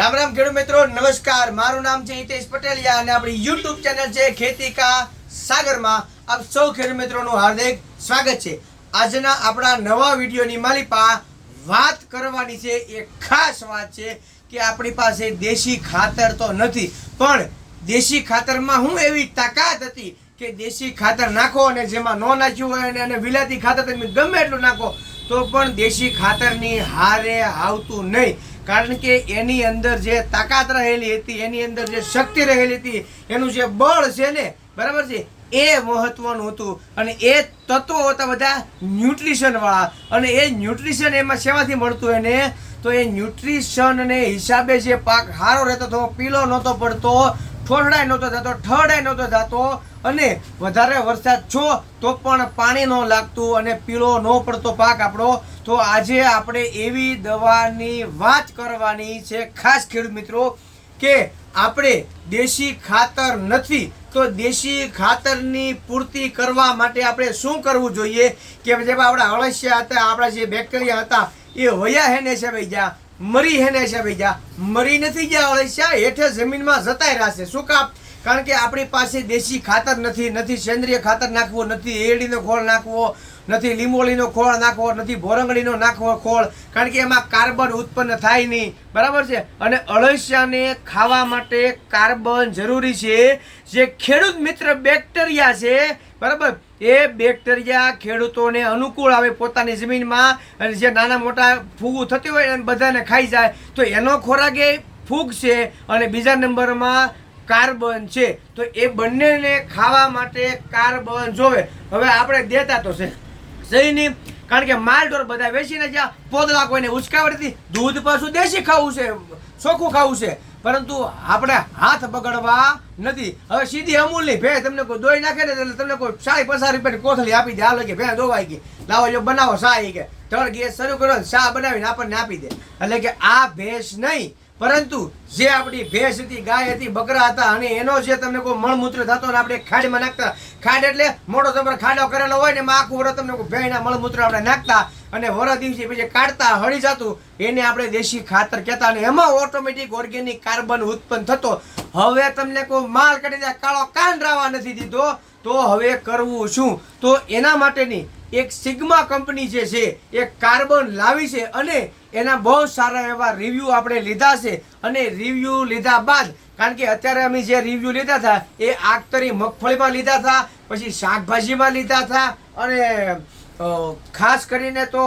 રામ રામ ખેડૂત મિત્રો, નમસ્કાર. મારું નામ છે હિતેશ પટેલિયા અને આપણી યુટ્યુબ ચેનલ છે ખેતી કા સાગરમાં. આપ સૌ ખેડૂત મિત્રોનું હાર્દિક સ્વાગત છે. આજના આપણા નવા વિડીયોની માલિપા વાત કરવાની છે. એ ખાસ વાત છે કે આપણી પાસે દેશી ખાતર તો નથી, પણ દેશી ખાતરમાં હું એવી તાકાત હતી કે દેશી ખાતર નાખો અને જેમાં ન નાખ્યું હોય અને- વિલાતી ખાતર તમે ગમે એટલું નાખો, તો પણ દેશી ખાતરની હારે આવતું નહીં. કારણ કે એની અંદર જે તાકાત રહેલી હતી, એની અંદર જે શક્તિ રહેલી હતી, એનું જે બળ છે ને, બરાબર છે, એ મહત્વનું હતું. અને એ તત્વો હતા બધા ન્યુટ્રિશનવાળા અને એ ન્યુટ્રિશન એમાં શેમાંથી મળતું એને? તો એ ન્યુટ્રિશન ને હિસાબે જે પાક સારો રહેતો હતો પીલો નહોતો પડતો ઠોઠડાય નહોતો થતો ઠડાય નહોતો થતો અને વધારે વરસાદ છો તો પણ પાણી ન લાગતું અને પીળો ન પડતો પાક આપણો. તો આજે આપણે એવી દવાની વાત કરવાની છે ખાસ ખેડૂત મિત્રો કે આપણે દેશી ખાતર નથી તો દેશી ખાતરની પૂર્તિ કરવા માટે આપણે શું કરવું જોઈએ? કે જેમાં આપણા અળસિયા હતા, આપણા જે બેક્ટેરિયા હતા, એ વયા હેને છે ભાઈ ગયા મરી હેને છે ભાઈ ગયા મરી નથી ગયા અળસિયા હેઠે જમીનમાં જતાય રહેશે. શું કામ? કારણ કે આપણી પાસે દેશી ખાતર નથી નથી સેન્દ્રિય ખાતર નાખવું, નથી એડીનો ખોળ નાખવો, નથી લીંબોળીનો ખોળ નાખવો, નથી ભોરંગડીનો નાખવો ખોળ. કારણ કે એમાં કાર્બન ઉત્પન્ન થાય નહીં. બરાબર છે? અને અળસિયાને ખાવા માટે કાર્બન જરૂરી છે. જે ખેડૂત મિત્ર બેક્ટેરિયા છે, બરાબર? એ બેક્ટેરિયા ખેડૂતોને અનુકૂળ આવે પોતાની જમીનમાં અને જે નાના મોટા ફૂગું થતી હોય એને બધાને ખાઈ જાય. તો એનો ખોરાક એ ફૂગ છે અને બીજા નંબરમાં કાર્બન છે, તો એ બંનેને ખાવા માટે કાર્બન જોવે. હવે આપણે દેતા તો છે. સહી નહીં? કારણ કે માલઢોર બધા વેચીને જ્યાં પોદલા કોઈને ઉચકાવડતી દૂધ પાછું દેશી ખાવું છે, ચોખ્ખું ખાવું છે. પરંતુ આપણે હાથ બગડવા નથી. હવે સીધી અમૂલની ભે તમને કોઈ દોઈ નાખે ને એટલે તમને કોઈ સાડી પચાસ રૂપિયાની કોથળી આપી દે. હાલો કે ભે દોવાઈ ગઈ. લાવો જો બનાવો શાહ કે. ત્રણ ગેસ શરૂ કરો શાહ બનાવીને આપણને આપી દે. એટલે કે આ ભેંસ નહીં. પરંતુ જે આપણી ભેંસ હતી, ગાય હતી, બકરા હતા અને એનો જે તમને કોઈ મળમૂત્ર થતો ને આપણે ખાડમાં નાખતા, ખાડ એટલે મોટો તમારે ખાડો કરેલો હોય ને આખું વરસ તમને ભેંના મળમૂત્ર આપણે નાખતા અને વર દિવસે પછી કાઢતા, હળી જતું, એને આપણે દેશી ખાતર કહેતા અને એમાં ઓટોમેટિક ઓર્ગેનિક કાર્બન ઉત્પન્ન થતો. હવે તમને કોઈ માલ કાઢી દે કાળો કાન રાવા નથી દીધો, તો હવે કરવું શું? તો એના માટેની એક સિગ્મા કંપની જે છે, એ કાર્બન લાવી છે અને એના બહુ સારા એવા રિવ્યૂ આપણે લીધા છે. અને રિવ્યૂ લીધા બાદ, કારણ કે અત્યારે અમે જે રિવ્યૂ લીધા હતા, એ આગતરી મગફળીમાં લીધા હતા, પછી શાકભાજીમાં લીધા હતા, અને ખાસ કરીને તો,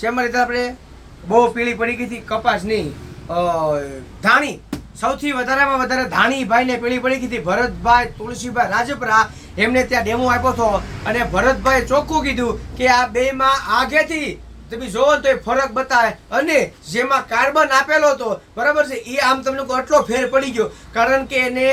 શેમાં લીધા આપણે, બહુ પીળી પડી ગઈ હતી, કપાસની ધાણી, સૌથી વધારેમાં વધારે ધાણીભાઈને પીળી પડી ગઈ હતી, ભરતભાઈ તુલસીભાઈ રાજપરા, એમને ત્યાં ડેમો આપ્યો હતો, અને ભરતભાઈ ચોખ્ખું કીધું કે આ બેમાં આગેથી તમે જોવો તો એ ફરક બતાવે. અને જેમાં કાર્બન આપેલો હતો, બરાબર છે, એ આમ તમને આટલો ફેર પડી ગયો, કારણ કે એને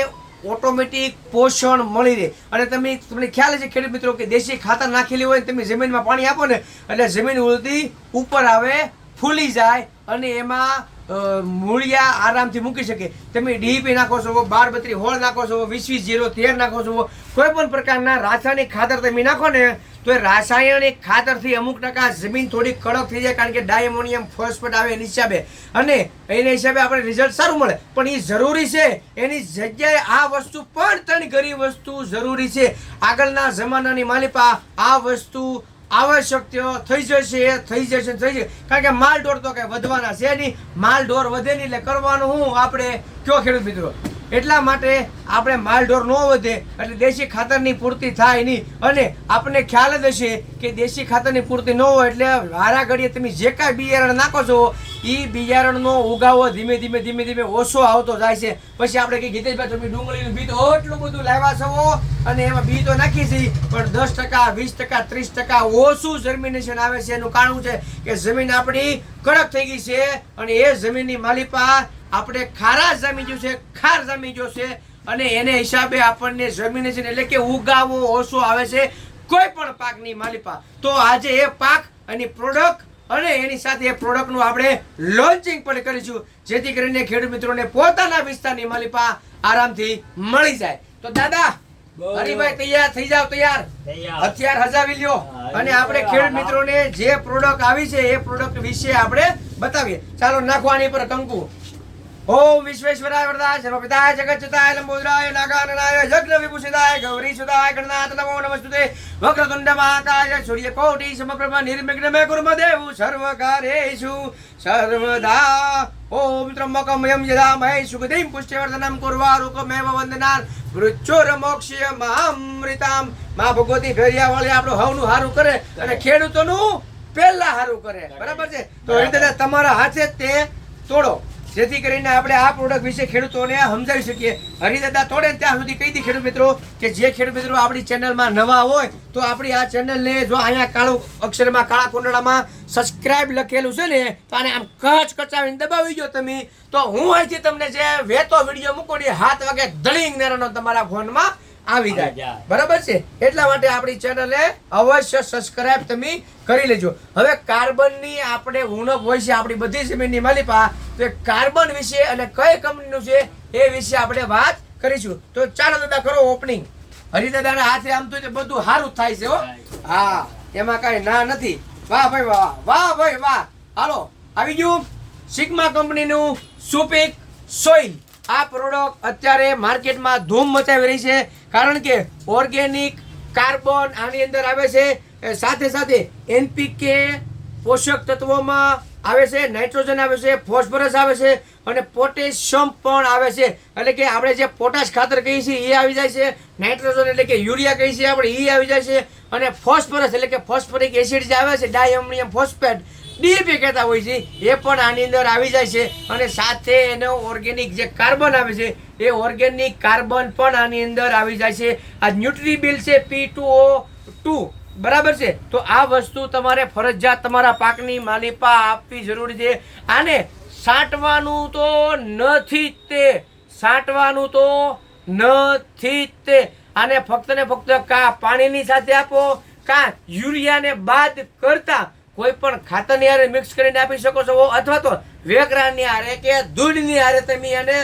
ઓટોમેટિક પોષણ મળી રહે. અને તમે, તમને ખ્યાલ છે ખેડૂત મિત્રો કે દેશી ખાતર નાખેલી હોય તમે જમીનમાં પાણી આપો ને, એટલે જમીન ઉલટી ઉપર આવે, ફૂલી જાય, અને એમાં મૂળિયા આરામથી મૂકી શકે. તમે ડીપી નાખો છો બાર બત્રી હોળ નાખો છો, વીસ વીસ જીરો તેર નાખો છો, કોઈ પણ પ્રકારના રાસાયણિક ખાતર તમે નાખો ને તો એ રાસાયણિક ખાતરથી અમુક ટકા જમીન થોડી કડક થઈ જાય કારણ કે ડાયમોનિયમ ફોસ્ફેટ આવે એની હિસાબે. અને એના હિસાબે આપણે રિઝલ્ટ સારું મળે. પણ એ જરૂરી છે, એની જગ્યાએ આ વસ્તુ પણ ત્રણ ઘણી વસ્તુ જરૂરી છે. આગળના જમાનાની માલિપા આ વસ્તુ આવશ્યક થઈ જશે થઈ જશે થઈ જશે. કારણ કે માલ ઢોર તો કઈ વધવાના છે નહીં. માલ ઢોર વધે નહીં એટલે કરવાનું હું આપણે કયો ખેડૂત મિત્રો? એટલા માટે આપણે માલ ઢોર ન વધે, એટલે દેશી ખાતરની પૂર્તિ થાય નહીં. અને આપણને ખ્યાલ જ હશે કે દેશી ખાતરની પૂર્તિ ન હોય એટલે વારા ઘડીએ તમે જે કાંઈ બિયારણ નાખો છો એ બિયારણનો ઉગાવો ધીમે ધીમે ધીમે ધીમે ઓછો આવતો જાય છે. પછી આપણે કંઈ ગીતેશભાઈ, તમે ડુંગળીનું બી તો એટલું બધું લાવ્યા છો અને એમાં બી તો નાખી છે, પણ દસ ટકા, વીસ ટકા, ત્રીસ ટકા ઓછું જર્મિનેશન આવે છે. એનું કારણ છે કે જમીન આપણી કડક થઈ ગઈ છે અને એ જમીનની માલિપા આપણે ખારા જામી ગયું છે ખાર જામી ગયો છે અને એને હિસાબે આપણને જર્મિનેશન એટલે કે ઉગાવો ઓછો આવે છે કોઈ પણ પાકની માલિપા. તો આજે એ પાક અને પ્રોડક્ટ અને એની સાથે એ પ્રોડક્ટનું આપણે લોન્ચિંગ પણ કરીશું જેથી કરીને ખેડૂત મિત્રોને પોતાના વિસ્તારની માલિપા આરામથી મળી જાય. તો દાદા હરીભાઈ તૈયાર થઈ જાવ તૈયાર. હથિયાર હજાવી લ્યો. અને આપણે ખેડૂત મિત્રોને જે પ્રોડક્ટ આવી છે એ પ્રોડક્ટ વિશે આપણે બતાવીએ. ચાલો નાખવાની પર કંકુ ઓમ વિશ્વેશ્વરાય વરદાય સર્વપિતાય જગચ્યુતાય લંબોદરાય નાગાનનાય યજ્ઞ વિભૂષિતાય ગૌરી સુદાય ગણનાથ નમો નમસ્તુતે. વક્રતુંડ મહાકાય સૂર્ય કોટી સમપ્રભ નિર્વિઘ્ન મે કુર્મ દેવ સર્વકાર્યેષુ સર્વદા ઓમ ત્રંબકમ યમ યદામહે સુગંધિં પુષ્ટિવર્ધનમ કુર્વારુકમેવ વંદનાન મૃત્યુર મોક્ષ્ય મહામૃતામ મા ભગવતી ફેરિયા વાળી આપણું હવનું હારું કરે અને ખેડૂતોનું પહેલા હારું કરે બરાબર છે તો એ રીતે તમારા હાથે તે તોડો. જેથી કરીને આપણે આ પ્રોડક્ટ વિશે ખેડૂતોને સમજાવી શકીએ. હરિદાદા તોડે ત્યાં સુધી કહી દી ખેડૂત મિત્રો કે જે ખેડૂત મિત્રો આપણી ચેનલમાં નવા હોય તો આપણી આ ચેનલને જો અહીંયા કાળું અક્ષરમાં, કાળા કુંડળામાં સબસ્ક્રાઇબ લખેલું છે ને, તો આને આમ કચ કચાવીને દબાવી જો તમે. તો હું અહીંથી તમને જે વેતો વીડિયો મૂકો ને હાથ વાગે ધડીંગ નારાનો તમારા ફોનમાં. આવી જાય. બરાબર છે? એટલા માટે આપણી ચેનલે અવશ્ય સબસ્ક્રાઇબ તમે કરી લેજો. હવે કાર્બનની આપણે ઉણપ હોય છે આપણી બધી જમીનની માલિપા તો એ કાર્બન વિશે અને કઈ કંપનીનું છે એ વિશે આપણે વાત કરીશું. તો ચાલો દાદા કરો ઓપનિંગ હરિદાદાના હાથે આમ તો બધું સારું થાય છે હો. હા એમાં કાંઈ ના નથી. વાહ ભાઈ વાહ વાહ ભાઈ વાહ. હાલો આવી ગયું. સિગ્મા કંપનીનું સુપિક સોઇલ આ પ્રોડક્ટ અત્યારે માર્કેટમાં ધૂમ મચાવી રહી છે. કારણ કે ઓર્ગેનિક કાર્બન આની અંદર આવે છે. સાથે સાથે એનપીકે પોષક તત્વોમાં આવે છે. નાઇટ્રોજન આવે છે ફોસ્ફરસ આવે છે અને પોટેશિયમ પણ આવે છે. એટલે કે આપણે જે પોટાશ ખાતર કહીએ છીએ એ આવી જાય છે. નાઇટ્રોજન એટલે કે યુરિયા કહીએ છીએ આપણે એ આવી જાય છે. અને ફોસ્ફરસ એટલે કે ફોસ્ફરિક એસિડ જે આવે છે ડાયમોનિયમ ફોસ્ફેટ ડીએપી કહેતા હોય છે. એ પણ આની અંદર આવી જાય છે અને સાથે એનો ઓર્ગેનિક જે કાર્બન આવે છે, એ ઓર્ગેનિક કાર્બન પણ આની અંદર આવી જાય છે. આ ન્યુટ્રીબિલ છે પી ટુ ઓ ટુ, બરાબર છે? તો આ વસ્તુ તમારે ફરજિયાત તમારા પાકની માલિપા આપવી જરૂરી છે. આને સાંટવાનું તો નથી તે. સાંટવાનું તો નથી તે. આને ફક્ત ને ફક્ત કા પાણીની સાથે આપો, કા યુરિયાને બાદ કરતા કોઈ પણ ખાતરની હારે મિક્સ કરીને આપી શકો છો અથવા તો વેકરાની હારે કે ધૂળની હારે તમે એને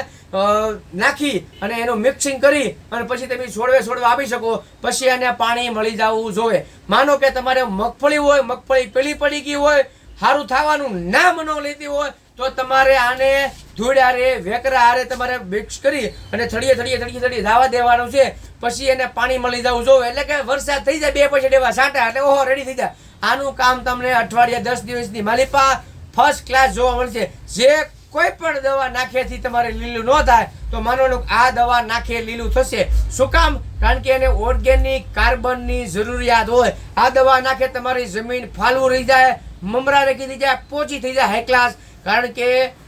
નાખી અને એનું મિક્સિંગ કરી અને પછી તમે છોડવે છોડવા આપી શકો. પછી એને પાણી મળી જવું જોઈએ. માનો કે તમારે મગફળી હોય, મગફળી પેલી પડી ગઈ હોય સારું થવાનું ન લેતી હોય, તો તમારે આને ધૂળ હારે, વેકરા હારે તમારે મિક્સ કરી અને થળીએ થળીએ થળીએ થળીએ ધાવા દેવાનું છે. પછી એને પાણી મળી જવું જોઈએ. એટલે કે વરસાદ થઈ જાય, બે પછી દેવા, સાંટા એટલે ઓહો રેડી થઈ જાય. આનું કામ તમને અઠવાડિયા દસ દિવસની માલિપા ફર્સ્ટ ક્લાસ જોવા મળશે. જે કોઈ પણ દવા નાખ્યાથી તમારે લીલું ન થાય, તો માનવાનું કે આ દવા નાખે લીલું થશે. શું કામ? કારણ કે એને ઓર્ગેનિક કાર્બનની જરૂરિયાત હોય. આ દવા નાખે તમારી જમીન ફાલવું રહી જાય, મમરા રેખી થઈ જાય, પોચી થઈ જાય હાઈ ક્લાસ કારણ કે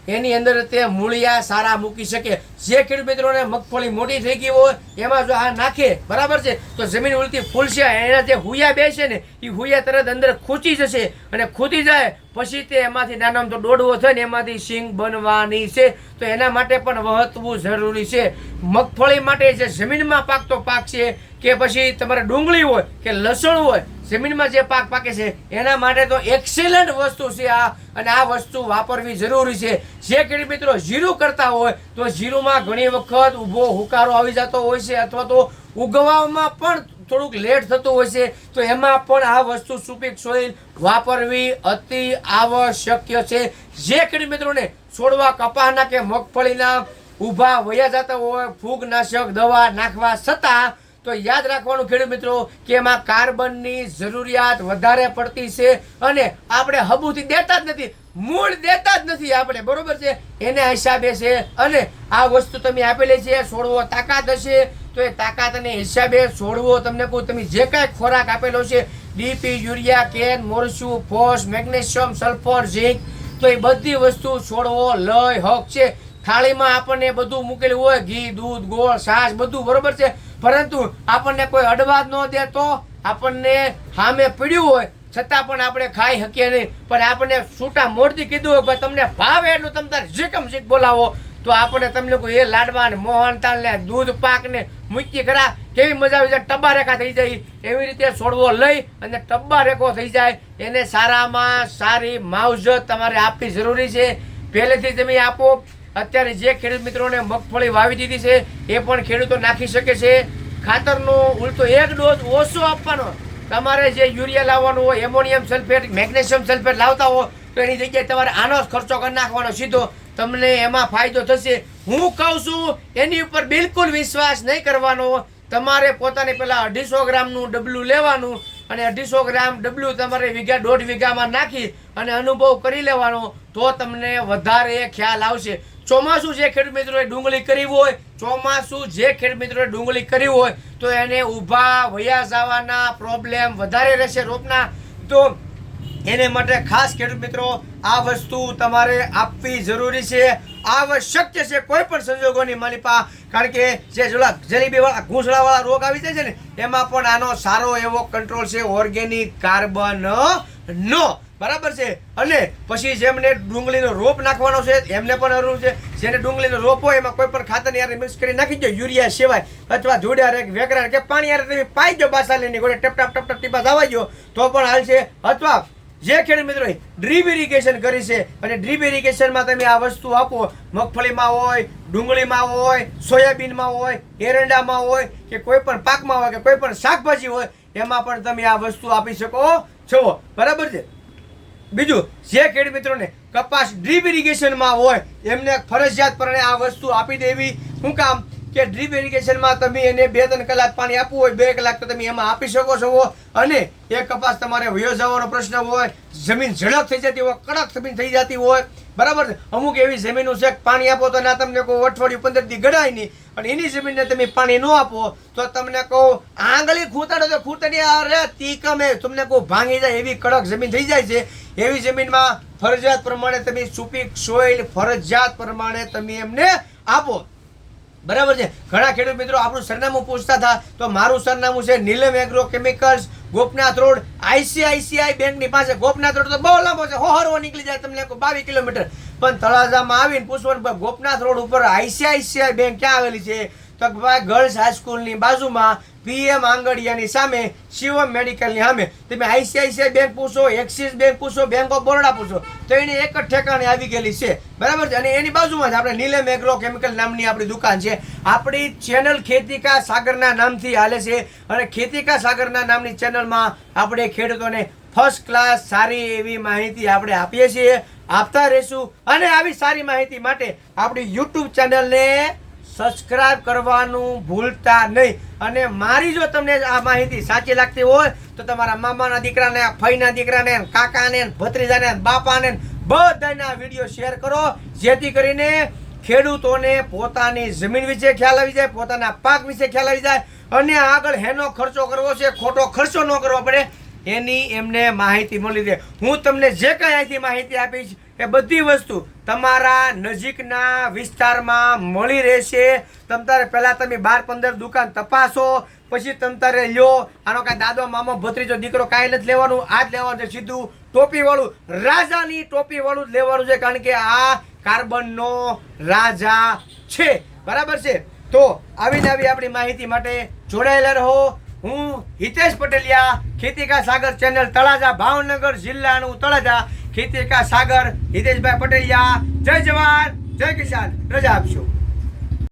એની અંદર તે મૂળિયા સારા મૂકી શકે. જે ખેડૂત મિત્રોને મગફળી મોટી થઈ ગઈ હોય, એમાં જો આ નાખે, બરાબર છે? તો જમીન ઉલટી ફૂલશે એના જે હુયા બેસે ને એ હુયા તરત અંદર ખૂંચી જશે. અને ખૂટી જાય, પછી તે એમાંથી નાનામાં તો દોડવો થાય ને, એમાંથી સિંગ બનવાની છે. તો એના માટે પણ વહતવું જરૂરી છે. મગફળી માટે જે જમીનમાં પાકતો પાક છે કે પછી તમારે ડુંગળી હોય કે લસણ હોય, જમીનમાં જે પાક પાકે છે, એના માટે તો એક્સેલન્ટ વસ્તુ છે આ. અને આ વસ્તુ વાપરવી જરૂરી છે. જે ખેડૂત મિત્રો જીરું કરતા હોય, તો જીરુંમાં ઘણી વખત ઊભો હુકારો આવી જતો હોય છે, અથવા તો ઉગવામાં પણ થોડુંક લેટ થતું હોય છે, તો એમાં પણ આ વસ્તુ સુપીક સોઇલ વાપરવી અતિ આવશ્યક છે. જે ખેડૂત મિત્રોને છોડવા કપાના કે મગફળીના ઊભા વયા જતા હોય, ફૂગનાશક દવા નાખવા છતાં તો યાદ રાખવાનું ખેડૂત મિત્રો, કે એમાં કાર્બનની જરૂરિયાત વધારે પડતી છે અને આપણે હબુથી દેતા જ નથી, મૂળ દેતા જ નથી આપણે, બરોબર છે? એના હિસાબે છે અને આ વસ્તુ તમે આપેલી છે, છોડવો તાકાત હશે. તો એ તાકાત અને હિસાબે છોડવો તમને કહું, તમે જે કાંઈ ખોરાક આપેલો છે ડીપી યુરિયા, કેન મોરસું ફોસ, મેગ્નેશિયમ, સલ્ફર, ઝીંક, તો એ બધી વસ્તુ છોડવો લય હક છે. થાળીમાં આપણને બધું મૂકેલું હોય, ઘી, દૂધ, ગોળ, છાશ, બધું, બરોબર છે? પરંતુ આપણને કોઈ અડવા ન દે તો આપણને સામે પીડ્યું હોય, છતાં પણ આપણે ખાઈ શકીએ નહીં. પણ આપણને છૂટા મોરથી કીધું હોય તમને ભાવે એટલું તમે તારે જીકમ જીક બોલાવો, તો આપણે તમને કોઈ એ લાડવા ને મોહનતાલ ને દૂધ પાક ને મૂકી ખરા, કેવી મજા આવી જાય રેખા થઈ જાય. એવી રીતે છોડવો લઈ અને ટબ્બા રેખો થઈ જાય. એને સારામાં સારી માવજત તમારે આપવી જરૂરી છે. પહેલેથી તમે આપો. અત્યારે જે ખેડૂત મિત્રોને મગફળી વાવી દીધી છે, એ પણ ખેડૂતો નાખી શકે છે. ખાતરનો ઉલટો એક ડોઝ ઓછો આપવાનો. તમારે જે યુરિયા લાવવાનું હોય એમોનિયમ સલ્ફેટ મેગ્નેશિયમ સલ્ફેટ લાવતા હો, તો એની જગ્યાએ તમારે આનો જ ખર્ચો કરી નાખવાનો સીધો. તમને એમાં ફાયદો થશે. હું કહું છું, એની ઉપર બિલકુલ વિશ્વાસ નહીં કરવાનો. તમારે પોતાને પેલા અઢીસો ગ્રામનું ડબલું લેવાનું અને અઢીસો ગ્રામ ડબલું તમારે વીઘા, દોઢ વીઘામાં નાખી અને અનુભવ કરી લેવાનો, તો તમને વધારે ખ્યાલ આવશે. ચોમાસું જે ખેડૂત મિત્રોએ ડુંગળી કરી હોય, ચોમાસું જે ખેડૂત મિત્રોએ ડુંગળી કરી હોય, તો એને ઊભા વયા જવાના પ્રોબ્લેમ વધારે રહેશે રોપના. તો એને માટે ખાસ ખેડૂત મિત્રો, આ વસ્તુ તમારે આપવી જરૂરી છે. આવશ્યક છે કોઈ પણ સંજોગોની માલિપા, કારણ કે જે જોલા જલીબીવાળા ઘૂંસળાવાળા રોગ આવી જાય છે ને, એમાં પણ આનો સારો એવો કંટ્રોલ છે ઓર્ગેનિક કાર્બન નો. બરાબર છે? અને પછી જેમને ડુંગળીનો રોપ નાખવાનો છે, એમને પણ અરું છે. જેને ડુંગળીનો રોપ હોય, એમાં કોઈ પણ ખાતરની યાર મિક્સ કરી નાખી દો, યુરિયા સિવાય. અથવા જોડ્યા કે વેકરા કે પાણી યાર તમે પાઈ દો બાસાલીની ગોળે ટપ ટપ ટપ ટપ, ટીપા દાવાઈ દો. તો પણ હાલ છે. અથવા જે ખેડૂત મિત્રો ડ્રીપ ઇરિગેશન કરી છે, અને ડ્રીપ ઇરિગેશનમાં તમે આ વસ્તુ આપો. મગફળીમાં હોય, ડુંગળીમાં હોય, સોયાબીનમાં હોય, એરંડામાં હોય, કે કોઈ પણ પાકમાં હોય, કે કોઈ પણ શાકભાજી હોય, એમાં પણ તમે આ વસ્તુ આપી શકો છો. બરાબર છે? બીજું, જે ખેડ મિત્રોને કપાસ ડ્રીપ ઇરિગેશનમાં હોય, એમને ફરજિયાત પ્રમાણે આ વસ્તુ આપી દેવી. શું કામ કે ડ્રીપ ઇરિગેશનમાં તમે એને બે ત્રણ કલાક પાણી આપવું હોય, બે કલાક તો તમે એમાં આપી શકો છો. અને એ કપાસ તમારે વયો જવાનો પ્રશ્ન હોય, જમીન ઝડપ થઈ જતી હોય, કડક જમીન થઈ જતી હોય, બરાબર અમુક એવી જમીનો છે પાણી આપો તો ના તમને કોઈ અઠવાડિયું, પંદર દી ગળાય નહીં અને એની જમીનને તમે પાણી ન આપો, તો તમને કહું, આંગળી ખૂંટાડો તો ખૂંટણી અરે તીકમે, તમને કહું, ભાંગી જાય એવી કડક જમીન થઈ જાય છે. એવી જમીનમાં ફરજિયાત પ્રમાણે તમે સુપીક સોઇલ ફરજિયાત પ્રમાણે તમે એમને આપો. બરાબર છે? ઘણા ખેડૂત મિત્રો આપણું સરનામું પૂછતા હતા, તો મારું સરનામું છે Neelam agro chemicals, Gopnath road, ICICI બેંકની પાસે. ગોપનાથ રોડ તો બહુ લાંબો છે, હોહરવો નીકળી જાય તમને બાવીસ કિલોમીટર. પણ તળાજામાં આવીને પૂછવાનું ગોપનાથ રોડ ઉપર આઈસીઆઈસીઆઈ બેંક ક્યાં આવેલી છે? તો ભાઈ, ગર્લ્સ હાઈસ્કૂલની બાજુમાં પીએમ આંગડિયાની સામે શિવમ મેડિકલની સામે. તમે આઈસીઆઈસીઆઈ બેંક પૂછો, એક્સિસ બેંક પૂછો, બેંક ઓફ બરોડા પૂછો, તો એની એક જ ઠેકાણે આવી ગયેલી છે. બરાબર છે? અને એની બાજુમાં જ આપણે નીલમ એગ્રો કેમિકલ નામની આપણી દુકાન છે. આપણી ચેનલ ખેતિકા સાગરના નામથી હાલે છે. અને ખેતિકા સાગરના નામની ચેનલમાં આપણે ખેડૂતોને ફર્સ્ટ ક્લાસ સારી એવી માહિતી આપણે આપીએ છીએ. આપતા રહીશું. અને આવી સારી માહિતી માટે આપણી યુટ્યુબ ચેનલને સબસ્ક્રાઇબ કરવાનું ભૂલતા નહીં. અને મારી જો તમને આ માહિતી સાચી લાગતી હોય, તો તમારા મામાના દીકરાને, ફઈના દીકરાને, કાકાને, ભત્રીજાને, બાપાને બધાના વીડિયો શેર કરો. જેથી કરીને ખેડૂતોને પોતાની જમીન વિશે ખ્યાલ આવી જાય, પોતાના પાક વિશે ખ્યાલ આવી જાય, અને આગળ હેનો ખર્ચો કરવો છે, ખોટો ખર્ચો ન કરવો પડે, એની એમને માહિતી મળી રહે. હું તમને જે કંઈ અહીંથી માહિતી આપીશ એ બધી વસ્તુ તમારા નજીકના વિસ્તારમાં મળી રહેશે. તમ તારે પહેલાં તમે બાર પંદર દુકાન તપાસો, પછી તમ તારે લ્યો. આનો કાંઈ દાદો મામો ભત્રીજો દીકરો કાંઈ નથી લેવાનું આ જ લેવાનું છે સીધું ટોપીવાળું, રાજાની ટોપીવાળું જ લેવાનું છે, કારણ કે આ કાર્બનનો રાજા છે. બરાબર છે? તો આવીને આવી આપણી માહિતી માટે જોડાયેલા રહો. હું હિતેશ પટેલિયા, ખેતિકા સાગર ચેનલ તળાજા, ભાવનગર જિલ્લાનું તળાજા, ખેતિકા સાગર, હિતેશભાઈ પટેલિયા. જય જવાન, જય કિસાન. રજા આપશો.